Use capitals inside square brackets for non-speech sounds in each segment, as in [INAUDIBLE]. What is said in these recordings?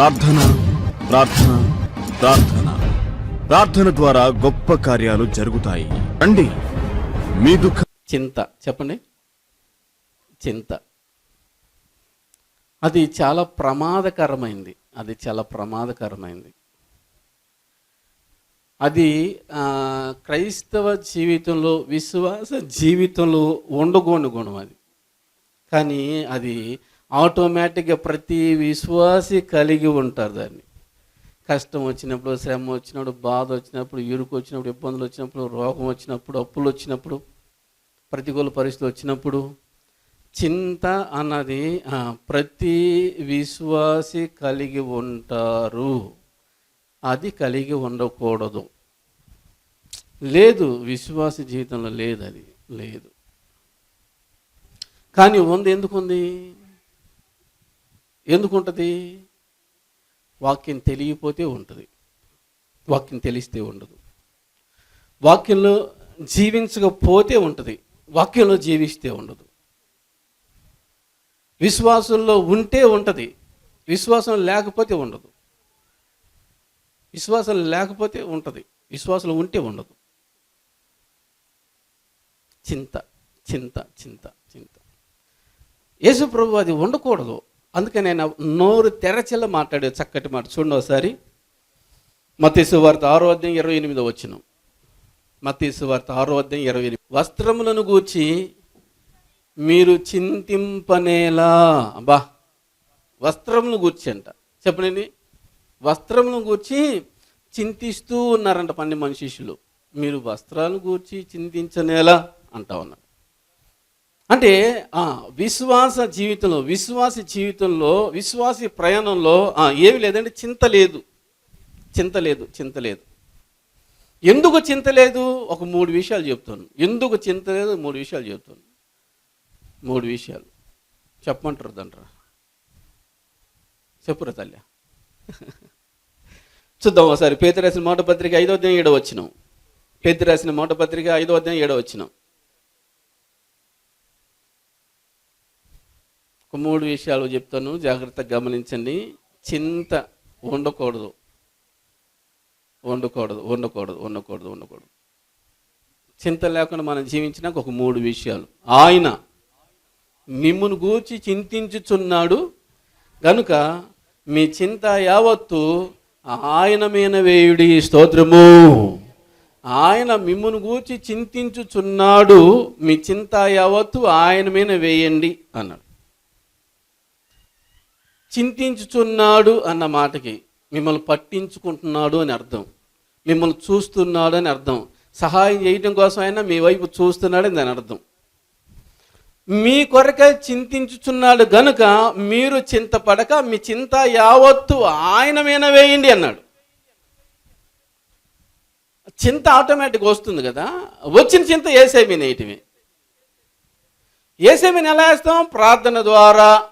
ప్రార్థన ప్రార్థన ప్రార్థన. ప్రార్థన ద్వారా గొప్ప కార్యాలు జరుగుతాయి. అండి మీ దుఃఖ చింత. చెప్పండి. చింత. అది చాలా ప్రమాదకరమైంది. అది చాలా ప్రమాదకరమైంది. అది ఆ, క్రైస్తవ జీవితంలో విశ్వాస జీవితంలో ఉండగోని గుణం అది. కానీ అది ఆటోమేటిక్గా ప్రతి విశ్వాసి కలిగి ఉంటారు దాన్ని. కష్టం వచ్చినప్పుడు శ్రమ వచ్చినప్పుడు బాధ వచ్చినప్పుడు ఇరుకు వచ్చినప్పుడు ఇబ్బందులు వచ్చినప్పుడు రోగం వచ్చినప్పుడు అప్పులు వచ్చినప్పుడు ప్రతికూల పరిస్థితులు వచ్చినప్పుడు చింత అన్నది ప్రతి విశ్వాసి కలిగి ఉంటారు. అది కలిగి ఉండకూడదు. లేదు విశ్వాస జీవితంలో లేదు అది. లేదు. కానీ ఉంది ఎందుకుంది? ఎందుకుంటుంది? వాక్యం తెలియపోతే ఉంటుంది. వాక్యం తెలిస్తే ఉండదు. వాక్యంలో జీవించకపోతే ఉంటుంది. వాక్యంలో జీవిస్తే ఉండదు. విశ్వాసంలో ఉంటే ఉంటుంది. విశ్వాసం లేకపోతే ఉండదు. విశ్వాసం లేకపోతే ఉంటుంది. విశ్వాసం ఉంటే ఉండదు. చింత చింత చింత చింత. యేసు ప్రభు అది ఉండకూడదు. అందుకే నేను నోరు తెరచెల మాట్లాడే చక్కటి మాట. చూడండి ఒకసారి. మతీసు వార్త ఆరో అధ్యాయం ఇరవై ఎనిమిదో వచ్చిన మతీసు వార్త ఆరో అధ్యాయం ఇరవై ఎనిమిది. వస్త్రములను గూర్చి మీరు చింతింపనేలా. అబ్బా! వస్త్రమును గూర్చి అంట చెప్పనండి వస్త్రములను గూర్చి చింతిస్తూ ఉన్నారంట పన్నెండు మంది శిష్యులు మీరు వస్త్రాలను గూర్చి చింతించనేలా అంటా ఉన్నారు. అంటే విశ్వాస జీవితంలో విశ్వాస జీవితంలో విశ్వాస ప్రయాణంలో ఏమి లేదంటే చింత లేదు. చింత లేదు చింత లేదు. ఎందుకు చింత లేదు? ఒక మూడు విషయాలు చెప్తాను. ఎందుకు చింత లేదు? మూడు విషయాలు చెప్తాను. మూడు విషయాలు. చెప్పమంటారు దండ్రా చెప్పురా తల్లి. [LAUGHS] చూద్దాం ఒకసారి. పేద రాసిన మాట పత్రిక ఐదో అధ్యాయం ఏడో వచ్చినాం. పేరు రాసిన మాట పత్రిక ఐదో అధ్యాయం ఏడో వచ్చినాం. ఒక మూడు విషయాలు చెప్తాను. జాగ్రత్తగా గమనించండి. చింత ఉండకూడదు ఉండకూడదు ఉండకూడదు ఉండకూడదు ఉండకూడదు చింత లేకుండా మనం జీవించినాక ఒక మూడు విషయాలు. ఆయన మిమ్మును గూర్చి చింతించుచున్నాడు. గనుక మీ చింత యావత్తు ఆయన మీద వేయుడి స్తోత్రము. ఆయన మిమ్మును గూర్చి చింతించుచున్నాడు. మీ చింత యావత్తు ఆయన మీద వేయండి అన్నాడు. చింతించుచున్నాడు అన్న మాటకి మిమ్మల్ని పట్టించుకుంటున్నాడు అని అర్థం. మిమ్మల్ని చూస్తున్నాడు అని అర్థం. సహాయం చేయడం కోసం అయినా మీ వైపు చూస్తున్నాడని దాని అర్థం. మీ కొరకై చింతించుచున్నాడు గనుక మీరు చింతపడక మీ చింత యావత్తు ఆయన మీద వేయండి అన్నాడు. చింత ఆటోమేటిక్ వస్తుంది కదా. వచ్చిన చింత ఏసై మీద వేయటమే. ఏసై మీద ఎలా వేస్తాం? ప్రార్థన ద్వారా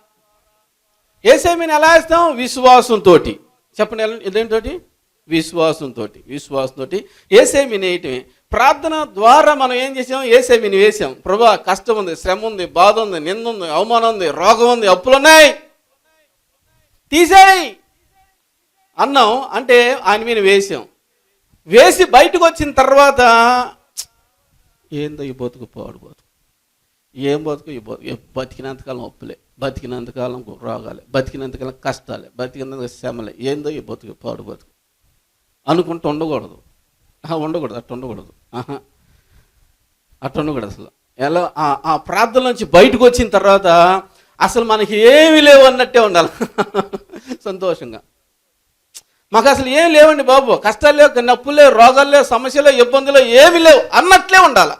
ఏసేమిని ఎలా వేస్తాం? విశ్వాసంతో చెప్పండి ఎలా- విశ్వాసంతో విశ్వాసంతో ఏసేమిని వేయటమే. ప్రార్థన ద్వారా మనం ఏం చేసాం? ఏసేమిని వేసాం. ప్రభా కష్టం ఉంది శ్రమ ఉంది బాధ ఉంది నింద ఉంది అవమానం ఉంది రోగం ఉంది అప్పులు ఉన్నాయి తీసేయి. అన్నాం అంటే ఆయన మీద వేసాం. వేసి బయటకు వచ్చిన తర్వాత ఏందో ఈ బతుకు పాడు బతుకు. ఏం బతుకు? బతికినంతకాలం ఒప్పులే. బతికినంతకాలం రోగాలే. బతికినంతకాలం కష్టాలే. బతికినంత శ్రమలే. ఏందో ఈ బతుకు పాడు బతుకు. అనుకుంటూ ఉండకూడదు. ఉండకూడదు. అట్ట ఉండకూడదు. ఆహా. అట్ట ఉండకూడదు అసలు. ఎలా? ఆ- ఆ ప్రార్థన నుంచి బయటకు వచ్చిన తర్వాత అసలు మనకి ఏమీ లేవు అన్నట్టే ఉండాలి. [LAUGHS] సంతోషంగా. మాకు అసలు ఏం లేవండి బాబు. కష్టాలు లేవు నొప్పులు లేవు రోగాలు లేవు సమస్యలు ఇబ్బందులు ఏమి ఏమీ లేవు అన్నట్లే ఉండాలి.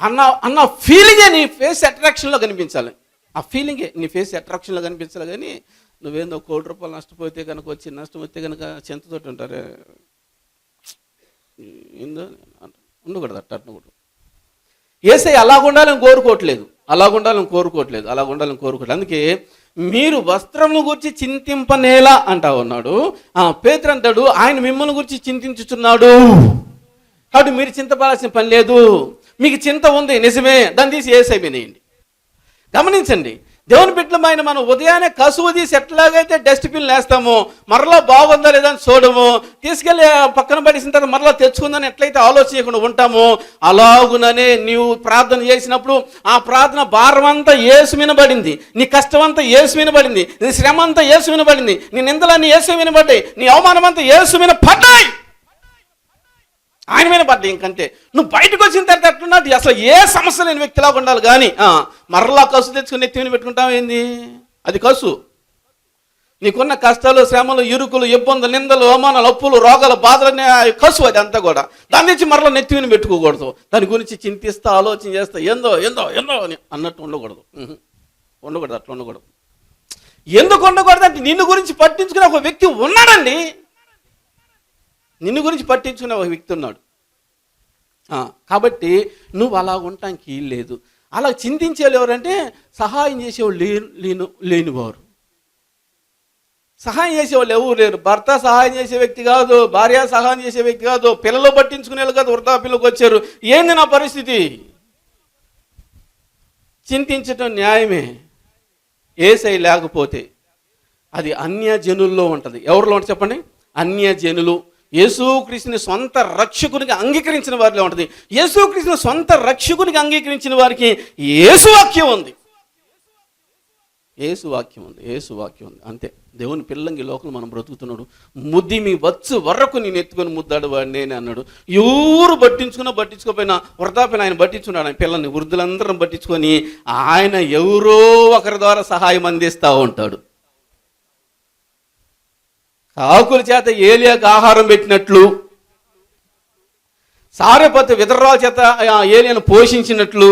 అన్న అన్న ఫీలింగే నీ ఫేస్ అట్రాక్షన్లో కనిపించాలి. ఆ ఫీలింగే నీ ఫేస్ అట్రాక్షన్లో కనిపించాలి కానీ నువ్వేందో కోటి రూపాయలు నష్టపోతే కనుక వచ్చి నష్టం వస్తే కనుక చింతతోటి ఉంటారు. ఏందో ఉండకూడదు అట్ట ఉండకూడదు. ఏసై అలాగుండాలని కోరుకోవట్లేదు. అలాగుండాలని కోరుకోవట్లేదు. అలాగుండాలని కోరుకోవట్లేదు. అందుకే మీరు వస్త్రమును గురించి చింతింపనేలా అంటా ఉన్నాడు. ఆ పేతురు అంటాడు ఆయన మిమ్మల్ని గురించి చింతించుచున్నాడు. కాబట్టి మీరు చింతపడాల్సిన పని లేదు. మీకు చింత ఉంది నిజమే. దాన్ని తీసి ఏసై వినేయండి. గమనించండి దేవుని బిడ్డలమైన మనం ఉదయాన్నే కసువు తీసి ఎట్లాగైతే డస్ట్బిన్ వేస్తామో మరలా బాగుందా లేదా అని చూడము. తీసుకెళ్ళి పక్కన పడేసిన తర్వాత మరలా తెచ్చుకుందని ఎట్లయితే ఆలోచించకుండా ఉంటామో అలాగుననే నీవు ప్రార్థన చేసినప్పుడు ఆ ప్రార్థన భారం అంతా ఏసు వినబడింది నీ కష్టం అంతా ఏసు వినబడింది నీ శ్రమ అంతా ఏసు వినబడింది నీ నిందలన్నీ ఏసు వినబడ్డాయి నీ అవమానం అంతా ఏసు వినపడ్డాయి ఆయన మీద పడ్డ ఇంకంతే. నువ్వు బయటకు వచ్చిన తర్వాత ఎట్లున్నది అసలు ఏ సమస్య లేని వ్యక్తిలాగా ఉండాలి. కానీ మరలా కసు తెచ్చుకుని నెత్తి మీద పెట్టుకుంటావు ఏంది? అది కసు. నీకున్న కష్టాలు శ్రమలు ఇరుకులు ఇబ్బందులు నిందలు అవమానాలు అప్పులు రోగాలు బాధలు కసు అది అంతా కూడా. దాని నుంచి మరలా నెత్తి పెట్టుకోకూడదు. దాని గురించి చింతిస్తా ఆలోచన చేస్తా. ఏందో ఏందో ఏందో అని అన్నట్టు ఉండకూడదు. ఉండకూడదు అట్లా ఉండకూడదు. ఎందుకు ఉండకూడదు అంటే నిన్ను గురించి పట్టించుకునే ఒక వ్యక్తి ఉన్నాడండి. నిన్ను గురించి పట్టించుకునే ఒక వ్యక్తి ఉన్నాడు. కాబట్టి నువ్వు అలా ఉండటానికి లేదు. అలా చింతించేవాళ్ళు ఎవరంటే సహాయం చేసేవాళ్ళు లేను లేను లేనివారు. సహాయం చేసేవాళ్ళు ఎవరు లేరు. భర్త సహాయం చేసే వ్యక్తి కాదు భార్య సహాయం చేసే వ్యక్తి కాదు పిల్లలు పట్టించుకునే వాళ్ళు కాదు వృద్ధాప్యులకు వచ్చారు. ఏంది నా పరిస్థితి? చింతించటం న్యాయమే. ఏసై లేకపోతే అది అన్య జనుల్లో ఉంటుంది. ఎవరిలో ఉంటుంది చెప్పండి? అన్య జనులు యేసుక్రీస్తుని సొంత రక్షకునిగా అంగీకరించిన వారిలో ఉంటుంది. యేసుక్రీస్తుని సొంత రక్షకునికి అంగీకరించిన వారికి యేసు వాక్యం ఉంది. ఏసువాక్యం ఉంది యేసు వాక్యం ఉంది. అంతే. దేవుని పిల్లంగి లోకలు మనం బ్రతుకుతున్నాడు. ముద్ది మీ వచ్చు వరకు నేను ఎత్తుకొని ముద్దాడు వాడిని నేను అన్నాడు. ఎవరు పట్టించుకున్నా పట్టించుకోపోయినా వృద్ధాపిన ఆయన పట్టించుకున్నాడు. ఆయన పిల్లల్ని వృద్ధులందరం పట్టించుకొని ఆయన ఎవరో ఒకరి ద్వారా సహాయం అందిస్తూ ఉంటాడు. ఆకుల చేత ఏలియాకు ఆహారం పెట్టినట్లు సారపతి విధర్రాల చేత ఆ ఏలియాను పోషించినట్లు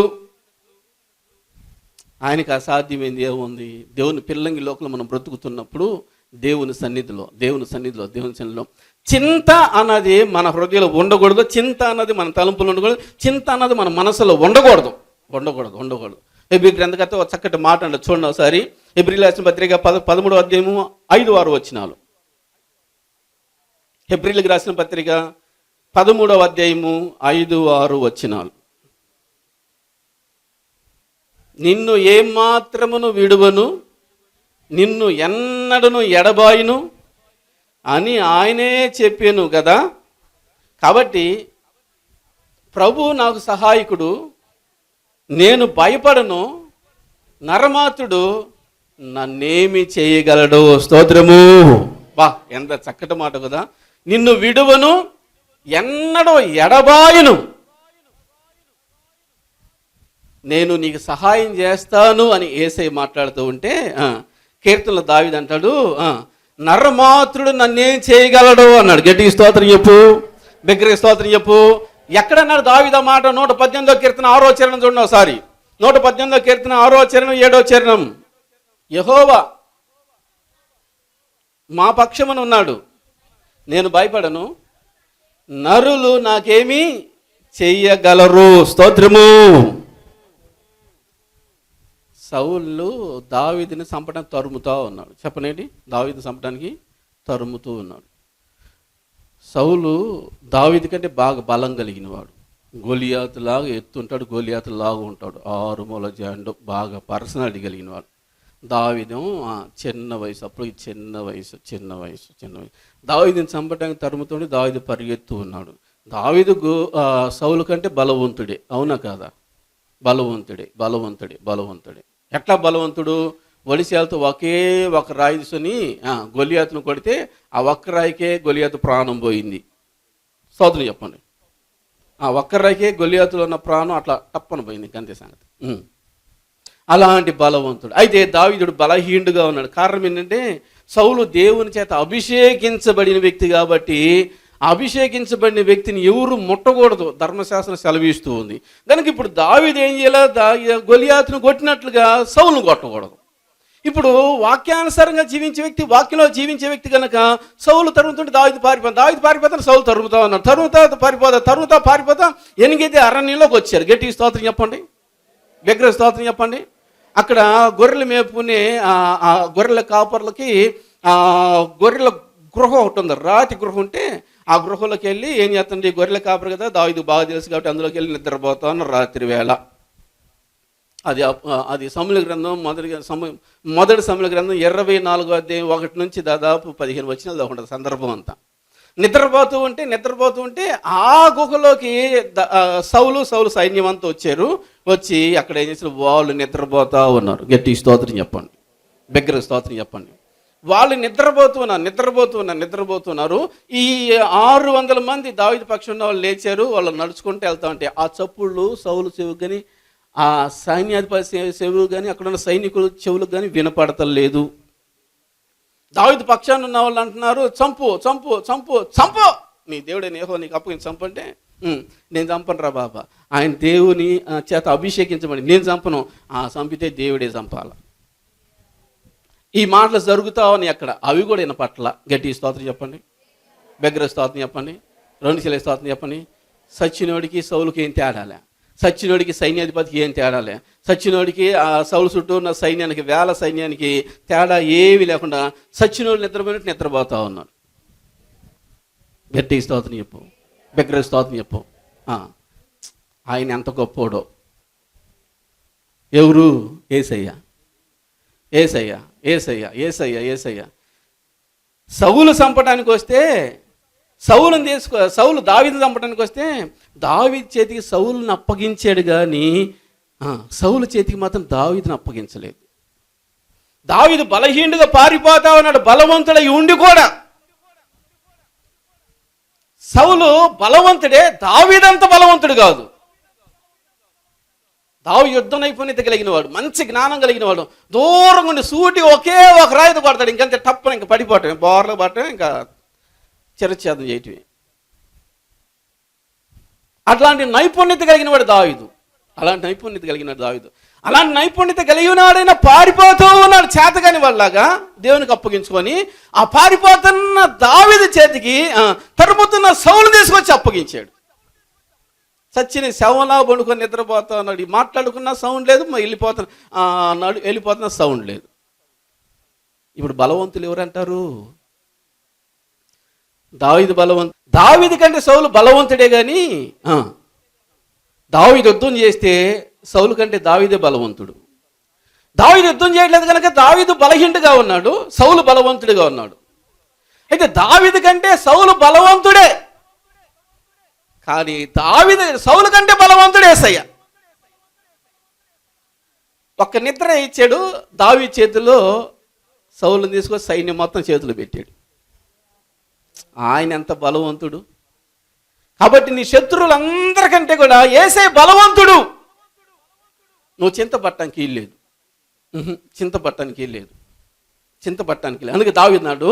ఆయనకి అసాధ్యమైంది ఏముంది? దేవుని పిల్లంగి లోకల మనం బ్రతుకుతున్నప్పుడు దేవుని సన్నిధిలో దేవుని సన్నిధిలో దేవుని సన్నిధిలో. చింత అన్నది మన హృదయంలో ఉండకూడదు చింత అన్నది మన తలంపులో ఉండకూడదు చింత అన్నది మన మనసులో ఉండకూడదు. ఉండకూడదు ఉండకూడదు. ఎబ్రి గ్రంథకర్త ఒక చక్కటి మాట అండి చూడండి ఒకసారి. ఎబ్రి రాసిన పత్రిక పద పదమూడు అధ్యాయము ఐదు వారు వచ్చినాలు హెబ్రిల్కి రాసిన పత్రిక పదమూడవ అధ్యాయము ఐదు ఆరు వచ్చినాలు. నిన్ను ఏమాత్రమును విడువను నిన్ను ఎన్నడను ఎడబాయిను అని ఆయనే చెప్పాను కదా కాబట్టి ప్రభు నాకు సహాయకుడు నేను భయపడను నరమాతుడు నన్నేమి చేయగలడు స్తోత్రము. వా ఎంత చక్కటి మాట కదా నిన్ను విడువను ఎన్నడో ఎడబాయును. నేను నీకు సహాయం చేస్తాను అని ఏసై మాట్లాడుతూ ఉంటే కీర్తనలో దావిది అంటాడు నరమాత్రుడు నన్నేం చేయగలడు అన్నాడు. గట్టి స్తోత్రం చెప్పు బిగ్గరి స్తోత్రం చెప్పు. ఎక్కడన్నాడు దావిద మాట? నూట పద్దెనిమిదో కీర్తన ఆరో చరణం చూడండి ఒకసారి. నూట పద్దెనిమిదో కీర్తన ఆరో చరణం ఏడో చరణం. యహోవా మా పక్షమున ఉన్నాడు. నేను భయపడను. నరులు నాకేమీ చెయ్యగలరు. స్తోత్రము. సౌళ్ళు దావిదిని చంపడానికి తరుముతూ ఉన్నాడు. చెప్పనేటి దావిదిని చంపడానికి తరుముతూ ఉన్నాడు. సౌలు దావిది కంటే బాగా బలం కలిగిన వాడు గోలియాతులాగా ఎత్తుంటాడు గోలియాతులాగా ఉంటాడు. ఆరుమూల జాండు బాగా పర్సనాలిటీ కలిగిన వాడు దావిదం చిన్న వయసు అప్పుడు చిన్న వయసు చిన్న వయసు చిన్న వయసు. దావీదిని చంపడానికి తరుముతోటి దావీదు పరిగెత్తు ఉన్నాడు. దావీదు గో సౌలు కంటే బలవంతుడే. అవునా కాదా? బలవంతుడే బలవంతుడే బలవంతుడే. ఎట్లా బలవంతుడు? ఒడిశాలతో ఒకే ఒక రాయి తీసుకొని ఆ, గొలియాతును కొడితే ఆ ఒక్క రాయికే గొలియాతు ప్రాణం పోయింది. సోదరులు చెప్పండి. ఆ ఒక్క రాయికే గొలియాతులో ఉన్న ప్రాణం అట్లా తప్పని పోయింది అంతే సంగతి. అలాంటి బలవంతుడు. అయితే దావీదుడు బలహీనుడుగా ఉన్నాడు. కారణం ఏంటంటే సౌలు దేవుని చేత అభిషేకించబడిన వ్యక్తి కాబట్టి అభిషేకించబడిన వ్యక్తిని ఎవరు ముట్టకూడదు. ధర్మశాస్త్రం సెలవిస్తూ ఉంది. కనుక ఇప్పుడు దావిది ఏం చేయాలి? దా గొలియాతును కొట్టినట్లుగా సౌలును కొట్టకూడదు. ఇప్పుడు వాక్యానుసారంగా జీవించే వ్యక్తి వాక్యంలో జీవించే వ్యక్తి కనుక సౌలు తరుముతుంటే దావిది పారిపోతాను దావిది పారిపోతాను సౌలు తరుముతా ఉన్నారు తరుముతా పారిపోతా తరుముతా పారిపోతా. ఎనిమిది అరణ్యంలోకి వచ్చారు. గట్టి స్తోత్రం చెప్పండి. విగ్రహ స్తోత్రం చెప్పండి. అక్కడ గొర్రెలు మేపుకునే ఆ గొర్రెల కాపర్లకి ఆ గొర్రెల గృహం ఒకటి ఉంది. రాతి గృహం ఉంటే ఆ గృహంలోకి వెళ్ళి ఏం చేస్తుంది? గొర్రెల కాపరు కదా దావిదు బాగా తెలుసు కాబట్టి అందులోకి వెళ్ళి నిద్రపోతాను రాత్రి వేళ. అది అప్- అది సమూల గ్రంథం మొదటి సమ మొదటి సమూల గ్రంథం ఇరవై నాలుగో అధ్యాయం ఒకటి నుంచి దాదాపు పదిహేను వచ్చిన ఉంటుంది సందర్భం అంతా. నిద్రపోతూ ఉంటే నిద్రపోతూ ఉంటే ఆ గుహలోకి సౌలు సౌలు సైన్యం అంతా వచ్చారు. వచ్చి అక్కడ ఏం చేసిన వాళ్ళు నిద్రపోతూ ఉన్నారు. గట్టి స్తోత్రం చెప్పండి. బిగ్గర స్తోత్రం చెప్పండి. వాళ్ళు నిద్రపోతున్నారు నిద్రపోతున్నారు నిద్రపోతున్నారు ఈ ఆరు వందల మంది దావిద పక్షం ఉన్న వాళ్ళు లేచారు. వాళ్ళు నడుచుకుంటూ వెళ్తా ఉంటే ఆ చప్పుళ్ళు సౌలు చెవు కానీ ఆ సైన్యాధిపతి చెవులు కానీ అక్కడ ఉన్న సైనికులు చెవులకు కానీ వినపడతలేదు. దావిత పక్షాన్ని ఉన్న వాళ్ళు అంటున్నారు చంపు చంపు చంపు చంపు! నీ దేవుడే నేహో నీకు అప్పగించి చంపంటే నేను చంపను రా బాబా. ఆయన దేవుని ఆ, చేత అభిషేకించమని నేను చంపను. ఆ చంపితే దేవుడే చంపాల? ఈ మాటలు జరుగుతావని అక్కడ. అవి కూడా వినపట్ల గట్టి స్తోత్రం చెప్పండి. బెగ్గర స్తోత్రం చెప్పండి. రెండు శిల స్తోత్రం చెప్పండి. సచ్చినోడికి సౌలుకి ఏం తేడాలే? సచ్చినోడికి సైన్యాధిపతికి ఏం తేడాలే సచ్చినోడికి ఆ సౌలు చుట్టూ ఉన్న సైన్యానికి వేల సైన్యానికి తేడా ఏమీ లేకుండా సచ్చినోడు నిద్రపోయినట్టు నిద్రపోతా ఉన్నాడు. గట్టి స్తోత్రం చెప్పు. బెగ్గర స్తోత్రం చెప్పు. ఆయన ఎంత గొప్పోడో. ఎవరు? ఏసయ్య. ఏసయ్య. ఏసయ్య. ఏసయ్య. ఏసయ్య. సవులు చంపడానికి వస్తే సౌలుని తీసుకో సౌలు దావిది చంపడానికి వస్తే దావిది చేతికి సౌలుని అప్పగించాడు కానీ సౌలు చేతికి మాత్రం దావిదిని అప్పగించలేదు. దావిదు బలహీనుడుగా పారిపోతా ఉన్నాడు బలవంతుడై ఉండి కూడా. సౌలు బలవంతుడే దావిదంత బలవంతుడు కాదు. దావు యుద్ధ నైపుణ్యత కలిగిన వాడు మంచి జ్ఞానం కలిగిన వాడు దూరం ఉండి సూటి ఒకే ఒక రాయితో పడతాడు ఇంకంతే టప్పని ఇంకా పడిపోవటం బోర్లు పడటం ఇంకా చిరచ్ఛేదం చేయటమే. అట్లాంటి నైపుణ్యత కలిగిన వాడు దావిదు. అలాంటి నైపుణ్యత కలిగిన దావిదు. అలాంటి నైపుణ్యత కలిగినవాడైనా పారిపోతూ ఉన్నాడు చేతగాని వాళ్ళలాగా దేవునికి అప్పగించుకొని ఆ పారిపోతున్న దావిది చేతికి తరుముతున్న సౌలు తీసుకొచ్చి అప్పగించాడు. చచ్చిన శవంలా పండుకొని నిద్రపోతా ఉన్నాడు. మాట్లాడుకున్న సౌండ్ లేదు మరి వెళ్ళిపోతున్న నడు వెళ్ళిపోతున్న సౌండ్ లేదు. ఇప్పుడు బలవంతులు ఎవరంటారు? దావిది బలవంతు దావిది కంటే సౌలు బలవంతుడే కానీ దావిది యుద్ధం చేస్తే సౌలు కంటే దావిదే బలవంతుడు. దావిది యుద్ధం చేయట్లేదు కనుక దావిదు బలహీనుడుగా ఉన్నాడు సౌలు బలవంతుడిగా ఉన్నాడు. అయితే దావిది కంటే సౌలు బలవంతుడే. కానీ దావిది సౌలు కంటే బలవంతుడు ఏసయ్య. ఒక్క నిద్ర ఇచ్చాడు దావి చేతిలో సౌలు తీసుకొని సైన్యం మొత్తం చేతులు పెట్టాడు. ఆయన ఎంత బలవంతుడు? కాబట్టి నీ శత్రువులందరికంటే కూడా ఏసే బలవంతుడు. నువ్వు చింతపట్టడానికి లేదు. చింతపట్టడానికి లేదు. చింతపట్టడానికి లేదు. అందుకే దావిన్నాడు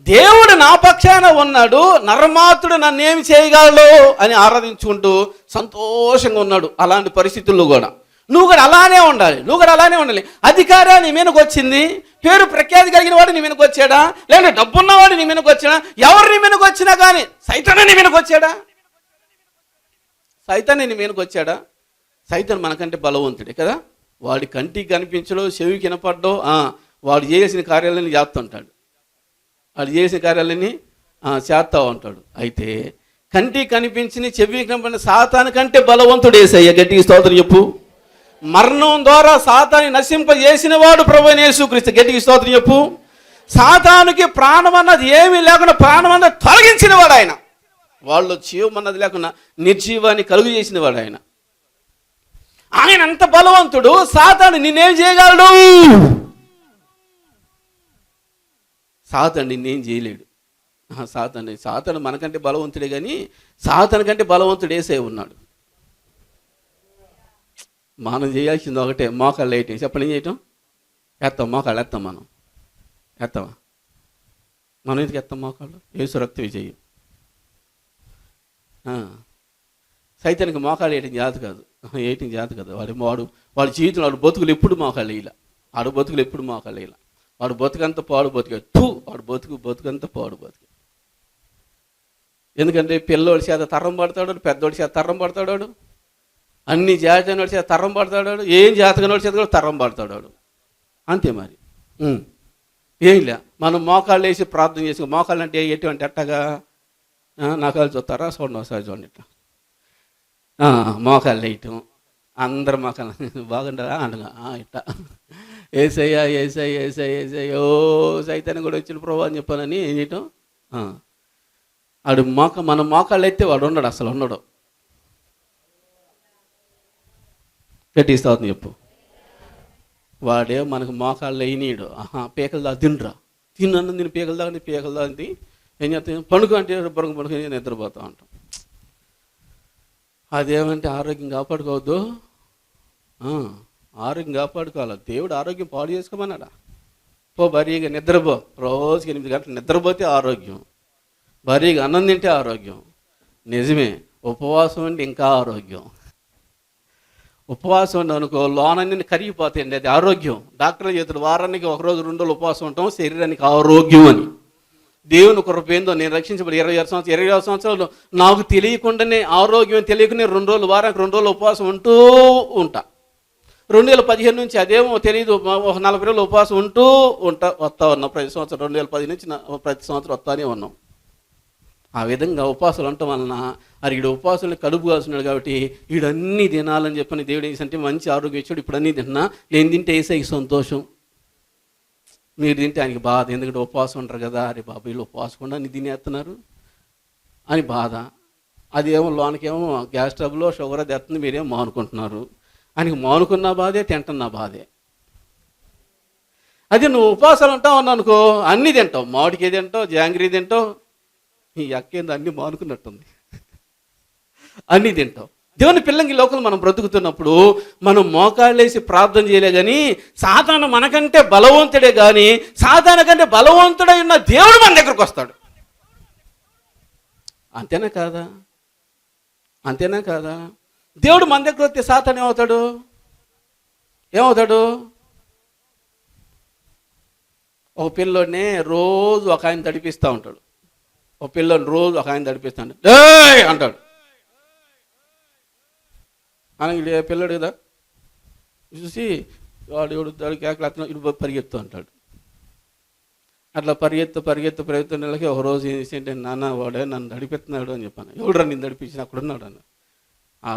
దేవుడు నా పక్షాన ఉన్నాడు నరమాతుడు నన్నేమి చేయగలడు అని ఆరాధించుకుంటూ సంతోషంగా ఉన్నాడు అలాంటి పరిస్థితుల్లో కూడా. నువ్వు కూడా అలానే ఉండాలి. నువ్వు కూడా అలానే ఉండాలి. అధికారం నీ మీదకి వచ్చింది? పేరు ప్రఖ్యాతి కలిగిన వాడు నీ మీదకి వచ్చాడా? లేదంటే డబ్బున్నవాడు నీ మీదకి వచ్చాడా? ఎవరు నీ మీదకి వచ్చినా కానీ సైతాన్ని నీ మీదకి వచ్చాడా? సైతాన్ని నీ మీదకి వచ్చాడా? సైతాన్ మనకంటే బలవంతుడే కదా? వాడి కంటికి కనిపించడో చెవికి వినపడ్డో వాడు చేసిన కార్యాలన్నీ చేస్తుంటాడు. వాడు చేసిన కార్యాలన్నీ చేస్తూ చేస్తా ఉంటాడు. అయితే కంటికి కనిపించిన చెవి కనపడిన సాతాను కంటే బలవంతుడు ఏసయ్య. గట్టికి స్తోత్రం చెప్పు. మరణం ద్వారా సాతాన్ని నశింపజేసిన వాడు ప్రభు యేసుక్రీస్తు. గట్టికి స్తోత్రం చెప్పు. సాతానుకి ప్రాణం అన్నది ఏమీ లేకుండా ప్రాణం అన్నది తొలగించిన వాడు ఆయన. వాళ్ళు జీవం అన్నది లేకుండా నిర్జీవాన్ని కలుగు చేసిన వాడు ఆయన. ఆయన అంత బలవంతుడు సాతాను నిన్నేం చేయగలడు? సాతాను నిన్నేం చేయలేడు. ఆహా, సాతాను సాతాను మనకంటే బలవంతుడే కానీ సాతాను కంటే బలవంతుడు వేసే ఉన్నాడు. మనం చేయాల్సింది ఒకటే మోకాళ్ళు వేయటం చెప్పండి ఏం చేయటం? ఎత్తాం మోకాళ్ళు ఎత్తాం మనం. ఎత్తామా మనం ఎందుకు ఎత్తాం మోకాళ్ళు? ఏసు రక్త విజయం. సైతానికి మోకాలు వేయటం జాత కాదు. వేయటం జాత కాదు. వాడు వాడు వాడి జీవితంలో వాడు బతుకులు ఎప్పుడు మోకాళ్ళు వేయాల. వాడు బతుకులు ఎప్పుడు మోకాళ్ళు వేయాల. వాడు బతుకంతా పాడు బతుకే. టూ వాడు బతుకు బతుకంతా పాడు బతుకే. ఎందుకంటే పిల్లోడి చేత తరం పడతాడు పెద్దోడి చేత తరం పడతాడు అన్ని జాతనోడి చేత తరం పడతాడు ఏం జాతకనోడి చేత కూడా తరం పడతాడు అంతే మరి. ఏం లే మనం మోకాళ్ళు వేసి ప్రార్థన చేసి మోకాళ్ళు అంటే ఎటువంటి అట్టగా ఆ, చూస్తారా? చూడండి ఒకసారి చూడండి ఇట్లా. మోకాళ్ళు వేయటం. అందరు మాకు బాగుంటారా అనగా ఇట్ట ఏసయ్యా ఏసయ్య ఏసయ్య ఏసయ్య ఓ సైతాన్ని కూడా వచ్చిన ప్రభు అని చెప్పానని ఏం చేయటం? ఆడు మోక మన మోకాళ్ళు అయితే వాడు ఉండడు అసలు ఉండడు. గట్టిస్తావుతుంది చెప్పు. వాడే మనకు మోకాళ్ళు అయినీడు ఆహా పీకలు దాకా తినరా? తిన్నాను నేను పీకలు దాకా పీకలు దాకా ఏం చేస్తాను పండుగ అంటే పడుకు పడుకుని నిద్రపోతా ఉంటాం. అదేమంటే ఆరోగ్యం కాపాడుకోవద్దు. ఆరోగ్యం కాపాడుకోవాలి? దేవుడు ఆరోగ్యం పాడు చేసుకోమన్నాడా? పో భారీగా నిద్రపో. రోజుకి ఎనిమిది గంటలు నిద్రపోతే ఆరోగ్యం. భారీగా అన్నం తింటే ఆరోగ్యం. నిజమే ఉపవాసం అంటే ఇంకా ఆరోగ్యం. ఉపవాసం ఉందనుకో లోనన్నీ కరిగిపోతాయండి. అది ఆరోగ్యం. డాక్టర్లు చేతులు వారానికి ఒకరోజు రెండు రోజులు ఉపవాసం ఉంటాం శరీరానికి ఆరోగ్యం అని. దేవుని కృపేందో నేను రక్షించబడి ఇరవై ఆరు సంవత్సరాలు ఇరవై ఆరు సంవత్సరాలు నాకు తెలియకుండానే ఆరోగ్యం తెలియకునే రెండు రోజులు వారానికి రెండు రోజులు ఉపవాసం ఉంటూ ఉంటా. రెండు వేల పదిహేను నుంచి అదేమో తెలియదు ఒక నలభై రోజులు ఉపవాసం ఉంటూ ఉంటా వస్తా ఉన్నాం. ప్రతి సంవత్సరం రెండు వేల పది నుంచి ప్రతి సంవత్సరం వస్తానే ఉన్నాం. ఆ విధంగా ఉపవాసాలు ఉండటం వలన అరే ఈడు ఉపవాసాలను కడుపు కాల్చున్నాడు కాబట్టి వీడు తినాలని చెప్పని దేవుడు ఏంటంటే మంచి ఆరోగ్యం ఇచ్చాడు ఇప్పుడు అన్నీ తిన్నా నేను తింటే వేసే సంతోషం. మీరు తింటే ఆయనకి బాధ ఎందుకంటే ఉపవాసం ఉంటారు కదా అరే బాబు వీళ్ళు ఉపవాసం కూడా అన్ని తినేస్తున్నారు అని బాధ. అది ఏమో లోనకేమో గ్యాస్ ట్రబుల్లో షుగర్ అది ఎత్తుంది మీరేమో మానుకుంటున్నారు. ఆయనకి మానుకున్న బాధే తింటున్న బాధే. అది నువ్వు ఉపవాసాలు ఉంటావు అన్నానుకో అన్నీ తింటావు. మామిడికాయ తింటావు జాంగ్రీ తింటావు ఈ అక్కేందో అన్ని మానుకున్నట్టుంది. అన్నీ తింటాం. దేవుని పిల్లంగి లోకలు మనం బ్రతుకుతున్నప్పుడు మనం మోకాళ్ళేసి ప్రార్థన చేయలే కానీ సాధారణ మనకంటే బలవంతుడే కానీ సాధారణ కంటే బలవంతుడై ఉన్న దేవుడు మన దగ్గరకు వస్తాడు. అంతేనా కాదా? అంతేనా కాదా? దేవుడు మన దగ్గర వస్తే సాతాన్ ఏమవుతాడు? ఏమవుతాడు? ఒక పిల్లోనే రోజు ఒక ఆయన తడిపిస్తూ ఉంటాడు. ఒక పిల్లని రోజు ఒక ఆయన తడిపిస్తాడు. ఏయ్! అంటాడు. అనగా పిల్లడు కదా? చూసి వాడు ఎవడు దాడి కేకలు అతను ఇటు పరిగెత్తు అంటాడు. అట్లా పరిగెత్తు పరిగెత్తు పరిగెత్తు నెలకి ఒక రోజు ఏం చేసింటే నాన్న వాడే నన్ను నడిపిస్తున్నాడు అని చెప్పాను. ఎవడురా నేను నడిపించిన అక్కడ ఉన్నాడు అన్న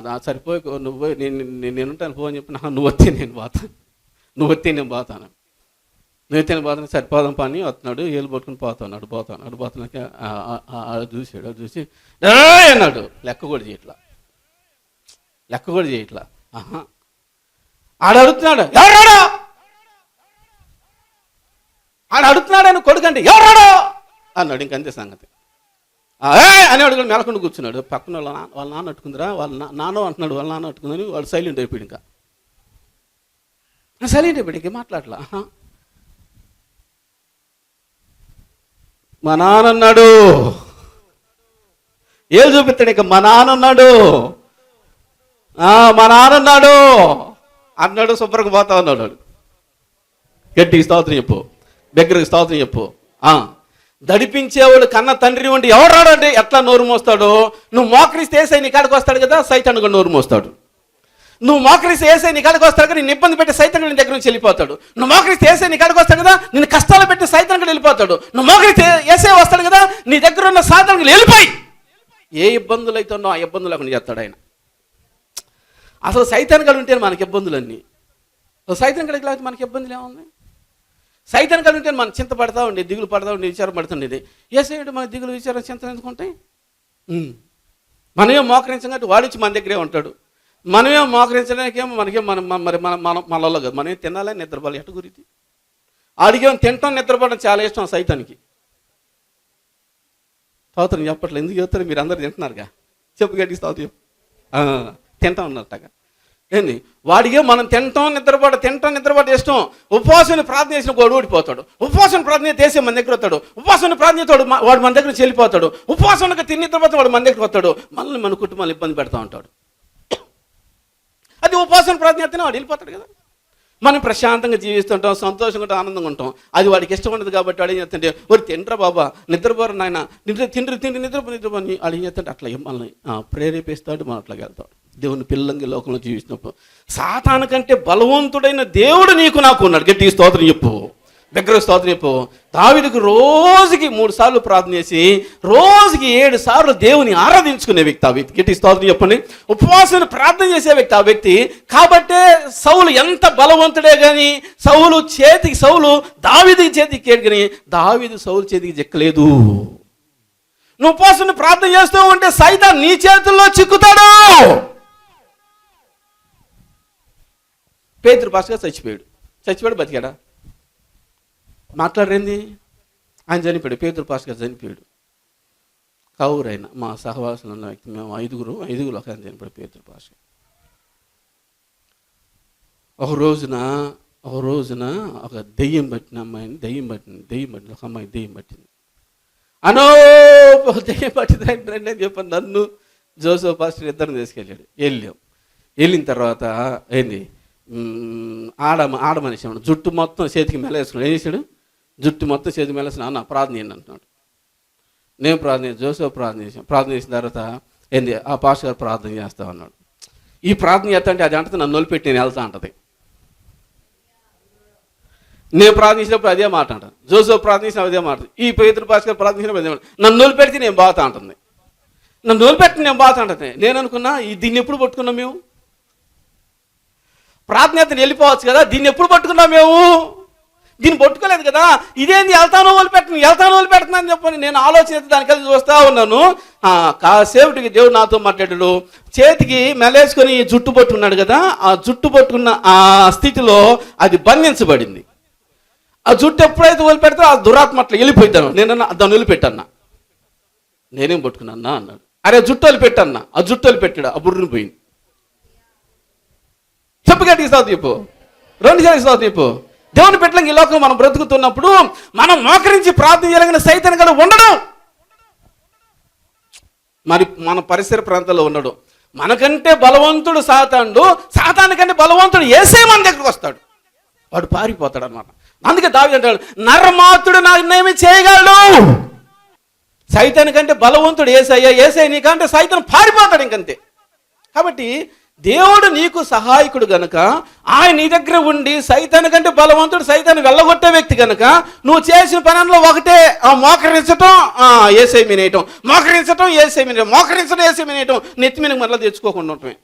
ఆ సరిపోయి నువ్వు పోయి నేను నేను నేను ఉంటాను ఫోన్ చెప్పి నువ్వు వస్తే నేను బాతాను నువ్వు వస్తే నేను బాతాను నేను పోతాను సరిపోదాం పని వస్తున్నాడు ఏళ్ళు పట్టుకుని పోతున్నాడు పోతాను అడు పోతున్నాక చూసాడు చూసి అన్నాడు. లెక్క కూడా చేయట్లా. లెక్క కూడా చేయట్లా. ఆహా. ఆడ అడుగుతున్నాడు ఎవరాడు ఆడ అని కొడుకండి ఎవరాడు అన్నాడు. ఇంకంతే సంగతి. "ఆ, అని అడుగు మెలకుండా కూర్చున్నాడు. పక్కన వాళ్ళ నాన్న వాళ్ళ నాన్న అట్టుకుందిరా వాళ్ళ నాన్న అంటున్నాడు వాళ్ళ నాన్న అట్టుకుందని వాడు సైలెంట్ అయిపోయాడు ఇంకా. సైలెంట్ అయిపోయాడు ఇంకా మాట్లాడలా మా నాన్నన్నాడు. ఏం చూపిస్తాడు ఇక మా నాన్న ఉన్నాడు ఆ, మా నాన్నన్నాడు. అన్నాడు శుభ్రకు పోతా ఉన్నాడు వాడు. గట్టికి స్తోత్రం చెప్పు. దగ్గరికి స్తోత్రం చెప్పు. దడిపించేవాడు కన్న తండ్రి ఉండి ఎవరు రాడు అంటే ఎట్లా నోరు మోస్తాడు? నువ్వు మోకరిస్తే ఏసై నీ కాడికి వస్తాడు కదా సైతానుగా నోరు మోస్తాడు. నువ్వు మోకరిస్తే ఏసై నీ కాడికి వస్తాడు కదా నిన్ను ఇబ్బంది పెట్టి సైతం నీ దగ్గర నుంచి వెళ్ళిపోతాడు. నువ్వు మోకరిస్తే ఏసై నీ కాడికి వస్తాడు కదా నిన్ను కష్టాలు పెట్టి సైతం కూడా వెళ్ళిపోతాడు. నువ్వు మోకరిస్తే వేసే వస్తాడు కదా నీ దగ్గర ఉన్న సాధనలు వెళ్ళిపోయి. ఏ ఇబ్బందులు అయితే ఉన్నావు ఆ ఇబ్బందులు లేకుండా చేస్తాడు ఆయన. అసలు సైతాన్ గడు ఉంటే మనకి ఇబ్బందులన్నీ. సైతం సైతాన్ కలిగి లేకపోతే మనకి ఇబ్బందులు ఏమున్నాయి? సైతం కలిగి ఉంటే మనం చింత పడతా ఉండే దిగులు పడతా ఉండే విచారం పడుతుండేది ఏసైడు మన దిగులు విచారం చింత ఎందుకుంటాయి మనమే మనమేం వాడిచ్చి మన దగ్గరే ఉంటాడు. మనమే మోకరించడానికేమో మనకేం మనం మన- మరి మన మన మనలో కదా. మనమే తినాలి నిద్రపోవాలి ఎట్ట గురించి ఆడికేమో తింటాం నిద్రపోవడం చాలా ఇష్టం సైతానికి. స్తోత్రం చెప్పట్లేదు ఎందుకు చెప్తారు? మీరు అందరు తింటున్నారుగా. చెప్పు గట్టి స్తోత్రం చెప్పు. తింటా ఉన్నట్టగా. ఏంది? వాడికే మనం తింటాం నిద్రపాటు తింటాం నిద్రపాటు ఇష్టం. ఉపవాసం ప్రార్థన చేసిన వాడు ఓడిపోతాడు ఉపవాసం ప్రార్థన చేసే మన దగ్గర వస్తాడు. ఉపవాసం ప్రార్థన చేస్తాడు వాడు మన దగ్గర నుంచి వెళ్ళిపోతాడు. ఉపవాసానికి తిని నిద్రపోతే వాడు మన దగ్గర వస్తాడు. మనల్ని మన కుటుంబాలు ఇబ్బంది పెడతా ఉంటాడు. ఉపాసన ప్రార్థన చేస్తేనే వాడు వెళ్ళిపోతాడు కదా. మనం ప్రశాంతంగా జీవిస్తుంటాం సంతోషంగా ఉంటాం ఆనందంగా ఉంటాం. అది వాడికి ఇష్టం ఉండదు కాబట్టి వాడు ఏం చేస్తుంటే ఒరి తిండ్ర బాబా? నిద్రపోరు నాయన? నిద్ర తిండ్రి తిండి నిద్రపో నిద్రపోని వాడు ఏం చేస్తుంటే అట్లా మనల్ని ప్రేరేపిస్తాడు మనం అట్లా వెళ్తాడు దేవుని పిల్లంగి లోకంలో జీవిస్తున్నప్పుడు. సాతాను కంటే బలవంతుడైన దేవుడు నీకు నాకు ఉన్నాడు. గట్టి స్తోత్రం చెప్పు. దగ్గర స్తోత్రం చెప్పు. దావిడికి రోజుకి మూడు సార్లు ప్రార్థన చేసి రోజుకి ఏడు సార్లు దేవుని ఆరాధించుకునే వ్యక్తి ఆ వ్యక్తి. గట్టి స్తోత్రం చెప్పండి. ఉపవాసం ప్రార్థన చేసే వ్యక్తి ఆ వ్యక్తి. కాబట్టే సౌలు ఎంత బలవంతుడే కానీ సౌలు చేతికి సౌలు దావిది చేతికి కేడు కానీ దావిది సౌలు చేతికి చెక్కలేదు నువ్వు ఉపవాసం ప్రార్థన చేస్తూ ఉంటే సైతం నీ చేతుల్లో చిక్కుతాడు. పేతురు భాషగా చచ్చిపోయాడు. చచ్చిపోయాడు బతికాడా? మాట్లాడరేంది? ఆయన చనిపోయాడు పేదరు పాస్ గారు చనిపోయాడు. కౌరైన మా సహవాసులు ఉన్న వ్యక్తి మేము ఐదుగురు ఐదుగురు ఒక ఆయన చనిపోయాడు పేదరు పాస్ గారు. ఒక రోజున ఒక రోజున ఒక దెయ్యం పట్టిన అమ్మాయిని దెయ్యం పట్టింది దెయ్యం పట్టింది ఒక అమ్మాయి దెయ్యం పట్టింది. అనో దెయ్యం పట్టింది రండి అని నన్ను జోసఫ్ పాస్టర్ ఇద్దరిని తీసుకెళ్ళాడు. వెళ్ళాం. వెళ్ళిన తర్వాత ఏంది? ఆడమ ఆడ ఆడ మనిషి జుట్టు మొత్తం చేతికి మెలేసుకున్నాడు ఏం చేశాడు? జుట్టు మొత్తం చేతి మేళ అన్న ప్రార్థన చేయండి అంటున్నాడు. నేను ప్రార్థన చేశాను ప్రార్థన చేశాను ప్రార్థన చేసిన తర్వాత ఏంది ఆ పాస్ గారు ప్రార్థన చేస్తా అన్నాడు. ఈ ప్రార్థన చేస్తా అంటే అది అంటే నన్ను నొలిపెట్టి నేను వెళ్తా అంటది. నేను ప్రార్థించినప్పుడు అదే మాట అంటాను జోసఫ్ ప్రార్థించినప్పుడు అదే మాట. ఈ పవిత్ర భాస్కర్ ప్రార్థించినప్పుడు అదే మాట. నన్ను నోలుపెడితే నేను బాధ అంటుంది. నన్ను నోలుపెట్టి నేను బాధ అంటుంది. నేను అనుకున్నా ఈ దీన్ని ఎప్పుడు పట్టుకున్నాం మేము? ప్రార్థన వెళ్ళిపోవచ్చు కదా దీన్ని ఎప్పుడు పట్టుకున్నాం మేము? దీన్ని పట్టుకోలేదు కదా. ఇదేంది వెళ్తానో వాళ్ళు పెట్టను వెళ్తానో వాళ్ళు పెట్టను అని చెప్పని నేను ఆలోచన కలిసి వస్తూ ఉన్నాను. ఆ, కాసేపటికి దేవుడు నాతో మాట్లాడాడు. చేతికి మెలేసుకొని జుట్టు పట్టుకున్నాడు కదా. ఆ జుట్టు పట్టుకున్న ఆ స్థితిలో అది బంధించబడింది. ఆ జుట్టు ఎప్పుడైతే వదిలిపెడితే ఆ దురాత్మ అట్లా వెళ్ళిపోయిద్దాను నేను దాన్ని వదిలిపెట్టన్నా. నేనేం పట్టుకున్నా అన్నాడు. అరే జుట్టు వదిలిపెట్టన్నా. ఆ జుట్టు వదిలిపెట్టాడు. ఆ బుర్రుని పోయింది. చెప్పు గట్టికి ఇస్తావు చెప్పు. రెండు సార్లు ఇస్తావు చెప్పు. దేవుని పెట్టలకి ఈ లోకం మనం బ్రతుకుతున్నప్పుడు మనం మోకరించి ప్రార్థన చేయగలిగిన సైతం కూడా ఉండడం. మరి మన పరిసర ప్రాంతాల్లో ఉండడు మనకంటే బలవంతుడు సాతాండు సాతానికంటే బలవంతుడు ఏసే మన దగ్గరకు వస్తాడు. వాడు పారిపోతాడు అనమాట అందుకే దావి అంటాడు నర్మాతుడు నాన్నేమి చేయగలడు? సైతానికంటే బలవంతుడు ఏసయ్యా ఏసై నీకంటే సైతం పారిపోతాడు ఇంకంతే. కాబట్టి దేవుడు నీకు సహాయకుడు గనుక ఆయన నీ దగ్గర ఉండి సైతాన్ కంటే బలవంతుడు సైతాన్ని వెళ్ళగొట్టే వ్యక్తి గనుక నువ్వు చేసిన పనుల్లో ఒకటే ఆ మోకరించటం ఏసై మినేయటం. మోకరించటం ఏసై మినేయటం. మోకరించడం ఏసై మినేయటం. నెత్తి మీద మరలా తెచ్చుకోకుండా ఉండటమే.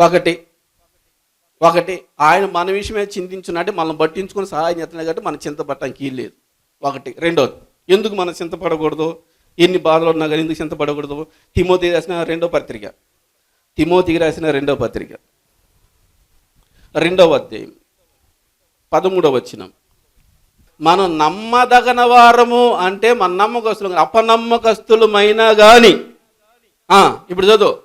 ఒకటి. ఒకటి. ఆయన మన విషయమే చింతించున్నట్టే మనం పట్టించుకొని సహాయం చేస్తున్నాడు కాబట్టి మన చింతపడటానికి లేదు. ఒకటి. రెండోది. ఎందుకు మనం చింతపడకూడదు ఎన్ని బాధలు ఉన్నా కానీ ఎందుకు చింతపడకూడదు? తిమోతి రాసిన రెండో పత్రిక. తిమోతికి రాసిన రెండో పత్రిక. రెండవ అధ్యాయం. పదమూడవ వచ్చినాం మనం నమ్మదగన వారము అంటే మన నమ్మకస్తులు అపనమ్మకస్తులమైనా కానీ ఇప్పుడు చదువు.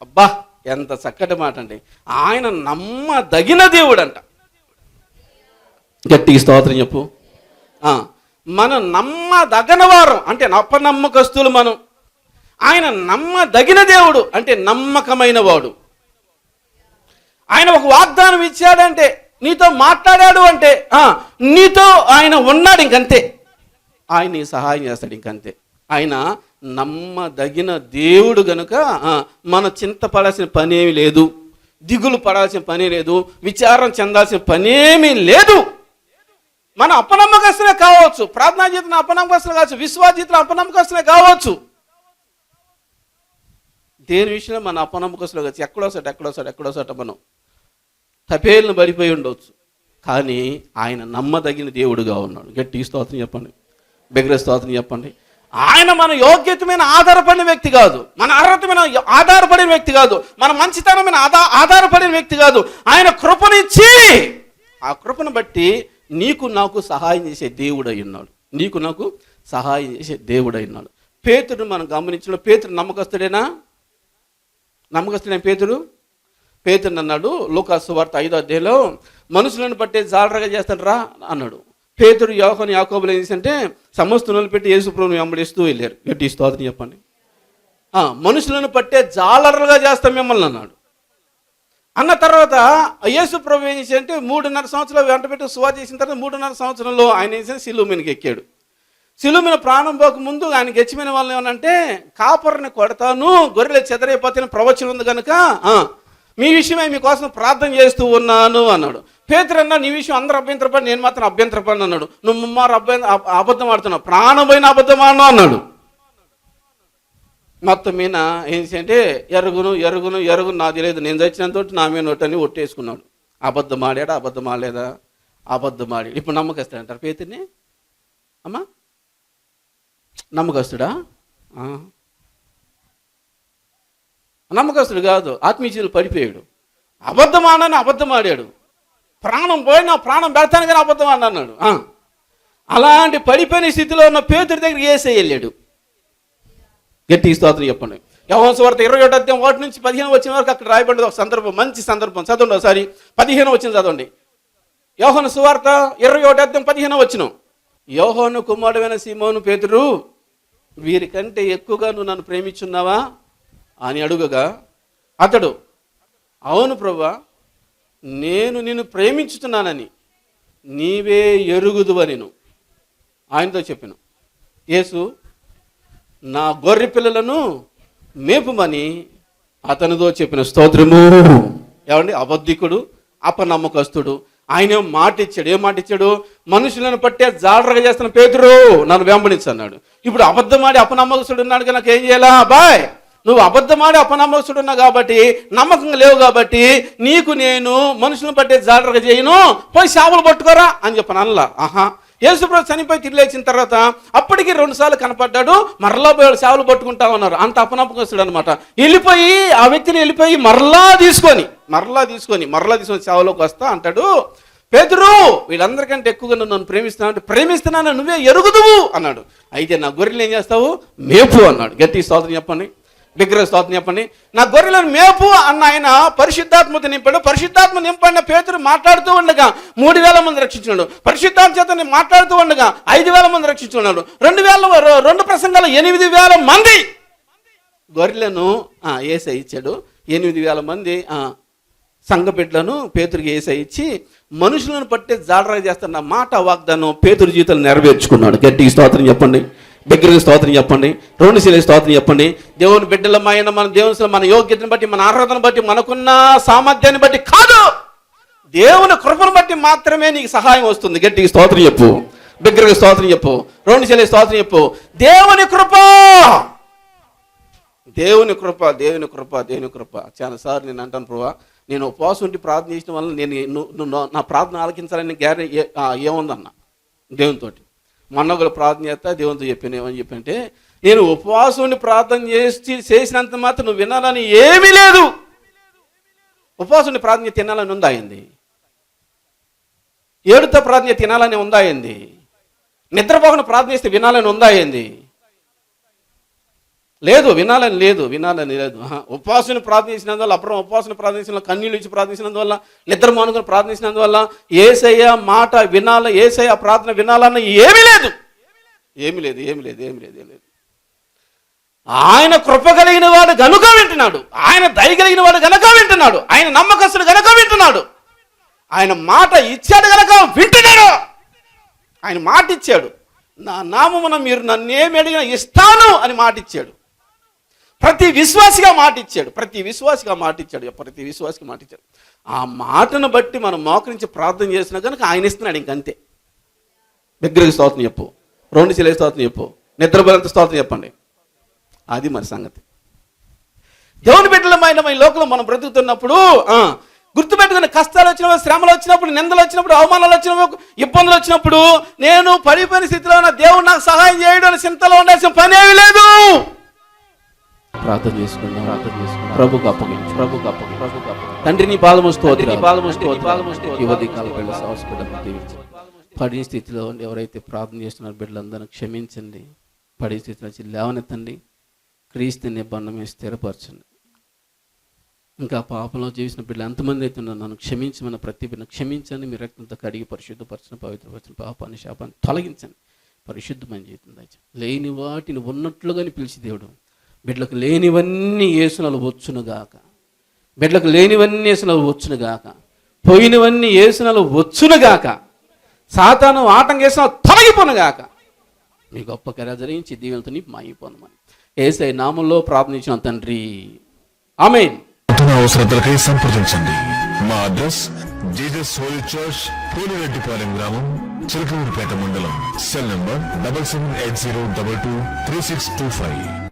అబ్బా ఎంత చక్కటి మాట అండి. ఆయన నమ్మదగిన దేవుడు అంట గట్టిగా స్తోత్రం చెప్పు. మనం నమ్మదగన వారం అంటే అపనమ్మకస్తులు మనం. ఆయన నమ్మదగిన దేవుడు అంటే నమ్మకమైన వాడు. ఆయన ఒక వాగ్దానం ఇచ్చాడంటే నీతో మాట్లాడాడు అంటే నీతో ఆయన ఉన్నాడు ఇంకంతే. ఆయన సహాయం చేస్తాడు ఇంకంతే. ఆయన నమ్మదగిన దేవుడు గనుక మన చింతపడాల్సిన పనేమి లేదు దిగులు పడాల్సిన పని లేదు విచారం చెందాల్సిన పనేమీ లేదు. మన అపనమ్మకస్తులే కావచ్చు. ప్రార్థనా జీవితం అపనమ్మకస్తులే కావచ్చు. విశ్వాస అపనమ్మకస్తులే కావచ్చు. దేని విషయంలో మన అపనమ్మకస్తులు కావచ్చు? ఎక్కడో సట ఎక్కడో సట ఎక్కడో సట మనం. తపేలను పడిపోయి ఉండవచ్చు కానీ ఆయన నమ్మదగిన దేవుడుగా ఉన్నాడు. గట్టి స్తోత్రం చెప్పండి. బిగ్ర స్తోత్రం చెప్పండి. ఆయన మన యోగ్యతమైన ఆధారపడిన వ్యక్తి కాదు. మన అర్హతమైన ఆధారపడిన వ్యక్తి కాదు. మన మంచితనమైన ఆధార ఆధారపడిన వ్యక్తి కాదు. ఆయన కృపనిచ్చి ఆ కృపను బట్టి నీకు నాకు సహాయం చేసే దేవుడై ఉన్నాడు. నీకు నాకు సహాయం చేసే దేవుడై ఉన్నాడు. పేతుడు మనం గమనించిన పేతుడు నమ్మకస్తుడేనా? నమ్మకస్తుడే పేతుడు పేతుడు అన్నాడు లోకాసు వార్త ఐదో అధ్యాయంలో మనుషులను పట్టే జాలరగా చేస్తాడరా అన్నాడు. పేతుడు యోహన్ యాకోబులు ఏం చేసంటే సమస్తనులు పెట్టి యేసుప్రభుని వెంబడిస్తూ వెళ్ళారు. గట్టి స్తోత్రం చెప్పండి. మనుషులను పట్టే జాలరులుగా చేస్తాం మిమ్మల్ని అన్నాడు. అన్న తర్వాత యేసు ప్రభు ఏం చేశాడంటే మూడున్నర సంవత్సరాలు వెంట పెట్టి సువా చేసిన తర్వాత మూడున్నర సంవత్సరంలో ఆయన ఏం చేశాడు? సిలువ ఎక్కాడు. సిలువ ప్రాణం పోక ముందు ఆయన హెచ్చిమైన వాళ్ళు ఏమనంటే కాపర్ని కొడతాను గొర్రెలు చెదరైపోతే ప్రవచనం ఉంది కనుక మీ విషయమే మీకోసం ప్రార్థన చేస్తూ ఉన్నాను అన్నాడు. పేతురన్న నీ విషయం అందరూ అభ్యంతరపడి నేను మాత్రం అభ్యంతరపడి అన్నాడు. నువ్వు ముమ్మారు అభ్య అబద్ధం ఆడుతున్నావు ప్రాణమైన అబద్ధం ఆడను అన్నాడు. మొత్తం మీద ఏం అంటే ఎరుగును ఎరుగును ఎరుగును నాకు తెలియదు. నేను చచ్చినంత నా మీద నోటని ఒట్టేసుకున్నాడు. అబద్ధం ఆడాడు అబద్ధం ఆడలేదా అబద్ధం ఆడాడు ఇప్పుడు నమ్మకస్తుడు అంటారు పేతుర్ని? అమ్మా? నమ్మకస్తుడా? నమ్మకస్తుడు కాదు ఆత్మీయులు పడిపోయాడు. అబద్ధం ఆడని అబద్ధం ఆడాడు ప్రాణం పోయినా ప్రాణం పెడతాను కానీ అబద్ధం ఆడన్నాడు అలాంటి పడిపోయిన స్థితిలో ఉన్న పేతుడి దగ్గరికి ఏసే వెళ్ళాడు. గట్టి స్తోత్రం చెప్పండి. యవన సువార్త ఇరవై ఒకటి అధ్యాయం ఒకటి నుంచి పదిహేను వచ్చిన వరకు అక్కడ రాయబడింది ఒక సందర్భం మంచి సందర్భం. చదవండి ఒకసారి. పదిహేను వచ్చింది చదవండి. యోహన సువార్త ఇరవై ఒకటి అధ్యాయం పదిహేను వచ్చిన. యోహోను కుమారుడైన సీమోను పేతురు వీరికంటే ఎక్కువగా నువ్వు నన్ను ప్రేమించున్నావా? అని అడుగగా అతడు అవును ప్రభా నేను నిన్ను ప్రేమించుతున్నానని నీవే ఎరుగుదువ నేను ఆయనతో చెప్పాను. యేసు నా గొర్రె పిల్లలను మేపుమని అతనితో చెప్పిన స్తోత్రము. ఏమండి అబద్ధికుడు అపనమ్మకస్తుడు. ఆయన మాట ఇచ్చాడు? ఏం మాట ఇచ్చాడు? మనుషులను పట్టే జాడరగా చేస్తున్న పేతురు. నన్ను వెంబడించన్నాడు. ఇప్పుడు అబద్ధమాడి అపనమ్మకస్తుడు ఉన్నాడు కనుక ఏం చేయాలా? బాయ్ నువ్వు అబద్ధమాడి అపనమ్మకస్తుడు ఉన్నావు కాబట్టి నమ్మకంగా లేవు కాబట్టి నీకు నేను మనుషులను పట్టే జాడరగా చేయను. పోయి చేపలు పట్టుకోరా అని చెప్పను అల్లా ఆహా. యేసుప్రభు చనిపోయి తిరిగి లేచిన తర్వాత అప్పటికి రెండు సార్లు కనపడ్డాడు. మరలా పోయాడు సేవలు పట్టుకుంటా ఉన్నారు అంత అపనపకొస్తాడు అనమాట వెళ్ళిపోయి ఆ వ్యక్తిని వెళ్ళిపోయి మరలా తీసుకొని మరలా తీసుకొని మరలా తీసుకొని సేవలోకి వస్తా అంటాడు. పేదరు వీళ్ళందరికంటే ఎక్కువగా నువ్వు నన్ను ప్రేమిస్తున్నావు అంటే ప్రేమిస్తున్నాను నువ్వే ఎరుగుదువు అన్నాడు. అయితే నా గొర్రెలు ఏం చేస్తావు? మేపు అన్నాడు. గట్టి స్తోత్రం చెప్పండి. విగ్రహ స్తోత్రం చెప్పండి. నా గొర్రెలను మేపు అన్న ఆయన పరిశుద్ధాత్మత నింపాడు. పరిశుద్ధాత్మ నింపడిన పేతురు మాట్లాడుతూ ఉండగా మూడు వేల మంది రక్షించున్నాడు పరిశుద్ధాత్మ చేతని మాట్లాడుతూ ఉండగా ఐదు వేల మంది రక్షించున్నాడు రెండు వేల రెండు ప్రసంగాలు ఎనిమిది వేల మంది గొర్రెలను ఏసై ఇచ్చాడు. ఎనిమిది వేల మంది సంఘబిడ్డలను పేతురికి ఏసై ఇచ్చి మనుషులను పట్టే జాడరా చేస్తున్న మాట వాగ్దానం పేతురు జీవితాలు నెరవేర్చుకున్నాడు. గట్టి స్తోత్రం చెప్పండి. దగ్గరికి స్తోత్రం చెప్పండి. రెండు శిలే స్తోత్రం చెప్పండి. దేవుని బిడ్డలమైన మన దేవుని మన యోగ్యతను బట్టి మన అర్హతను బట్టి మనకున్న సామర్థ్యాన్ని బట్టి కాదు. దేవుని కృపను బట్టి మాత్రమే నీకు సహాయం వస్తుంది. గట్టికి స్తోత్రం చెప్పు. బిగ్గరగా స్తోత్రం చెప్పు. రెండు శిలే స్తోత్రం చెప్పు. దేవుని కృప! దేవుని కృప దేవుని కృప దేవుని కృప. చాలా సార్లు నేను అంటాను ప్రభా నేను ఉపవాసం ఉండి ప్రార్థన చేసిన వల్ల నేను నువ్వు- నా- ప్రార్థన ఆలకించాలని గ్యారెంటీ ఏముందన్న? దేవునితోటి. మొన్న కూడా ప్రార్థన చేస్తా దేవునితో చెప్పాను ఏమని చెప్పంటే నేను ఉపవాసం ప్రార్థన చేసి చేసినంత మాత్రం నువ్వు వినాలని ఏమీ లేదు. ఉపవాసం ప్రార్థన తినాలని ఉందాయింది ఏడుతో ప్రార్థన తినాలని ఉందాయింది నిద్రపోకుండా ప్రార్థన చేస్తే వినాలని ఉందాయింది లేదు వినాలని లేదు వినాలని లేదు. ఆహా. ప్రార్థించినందువల్ల అప్పుడు ఉపవాసన ప్రార్థించిన కన్నీళ్ళు ఇచ్చి ప్రార్థించినందువల్ల నిద్ర మానుకొని ప్రార్థించినందువల్ల ఏసయ్య మాట వినాల ఏసయ్య ప్రార్థన వినాలన్న ఏమీ లేదు. ఏమి లేదు ఏమి లేదు ఏమి లేదు లేదు. ఆయన కృప కలిగిన వాడు గనుక వింటున్నాడు ఆయన దయ కలిగిన వాడు గనక వింటున్నాడు ఆయన నమ్మకస్తుడు గనక వింటున్నాడు ఆయన మాట ఇచ్చాడు గనక వింటున్నాడు. ఆయన మాట ఇచ్చాడు. నా నామమున మీరు నన్నేమి అడిగినా ఇస్తాను అని మాట ఇచ్చాడు. ప్రతి విశ్వాసిగా మాట ఇచ్చాడు ప్రతి విశ్వాసిగా మాట ఇచ్చాడు ప్రతి విశ్వాసికి మాట ఇచ్చాడు ఆ మాటను బట్టి మనం మోకరించి ప్రార్థన చేసినా కనుక ఆయన ఇస్తున్నాడు ఇంకంతే. దగ్గరికి స్తోత్రం చెప్పు. రెండు శిలే స్తోత్రం చెప్పు. నిద్రపోయేంత స్తోత్రం చెప్పండి. అది మరి సంగతి. దేవుని బిడ్డలమైన ఈ లోకంలో మనం బ్రతుకుతున్నప్పుడు ఆ, గుర్తుపెట్టుకుని కష్టాలు వచ్చినప్పుడు శ్రమలు వచ్చినప్పుడు నిందలు వచ్చినప్పుడు అవమానాలు వచ్చినప్పుడు ఇబ్బందులు వచ్చినప్పుడు నేను పడిపోయిన స్థితిలో ఉన్న దేవుడు నాకు సహాయం చేయడం చింతలో ఉండాల్సిన పనేమి లేదు. ప్రార్థన చేసుకుందాం. ప్రార్థన చేసుకుందాం. ప్రభుకు అప్పగించు. ప్రభుకు అప్పగించు. ప్రభుకు అప్పగించు. తండ్రి నీ పాదము స్తోత్రం. పాదము స్తోత్రం. యువతి కాల పిల్లల సంస్కృతం దీవించు పడిన స్థితిలో ఎవరైతే ప్రార్థన చేస్తున్నారో బిడ్డలందరూ క్షమించండి. పడిన స్థితిలో వచ్చి లేవనెత్తండి. క్రీస్తు నిబంధన స్థిరపరచండి. ఇంకా పాపంలో జీవించిన బిడ్డలు ఎంతమంది అయితే ఉన్నారో నన్ను క్షమించమన్న ప్రతి బిడ్డ క్షమించండి. మీ రక్తంతో కడిగి పరిశుద్ధపరచిన పవిత్రపరచిన పాపాన్ని శాపాన్ని తొలగించండి. పరిశుద్ధమైన జీవితం దయచేయండి. లేని వాటిని ఉన్నట్లుగానే పిలిచి దేవుడు బిడ్డలకు లేనివన్నీ ఏసునలు వచ్చునుగాక. బిడ్డలకు లేనివన్నీ ఏసునలు వచ్చునుగాక. పోయినవన్నీ ఏసునలు వచ్చునుగాక. సాతాను ఆటం చేసిన తొలగిపోనుగాక. మీ గొప్ప కర జరిగించి దీవెనతో మాయిపోనమని ఏసై నామంలో ప్రార్థించిన తండ్రి. ఆమెన్. అవసరతలకై సంప్రదించండి. మా address Jesus holy church Pulireddipalem గ్రామం చిలకలూరుపేట మండలం. Cell number double seven eight zero double two three six two five.